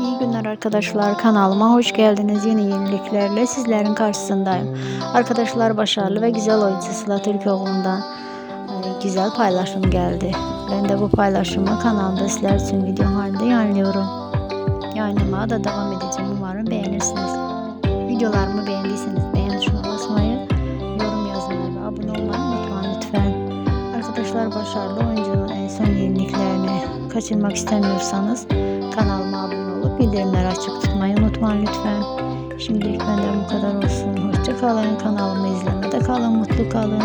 İyi günler arkadaşlar kanalıma hoş geldiniz. Yeni yeniliklerle sizlerin karşısındayım. Arkadaşlar başarılı ve güzel oyuncu Sıla Türkoğlu'ndan e, güzel paylaşım geldi. Ben de bu paylaşımı kanalda sizler için video halinde yayınlıyorum. Yayınlamaya da devam edeceğim. Umarım beğenirsiniz. Videolarımı beğendiyseniz beğen tuşuna basmayı, yorum yazmayı ve abone olmayı unutmayın lütfen. Arkadaşlar başarılı oyuncunun en son yeniliklerini kaçırmak istemiyorsanız kanalıma abone olup bildirimleri açık tutmayı unutmayın lütfen. Şimdilik benden bu kadar olsun. Hoşça kalın. Kanalımı izlemede kalın. Mutlu kalın.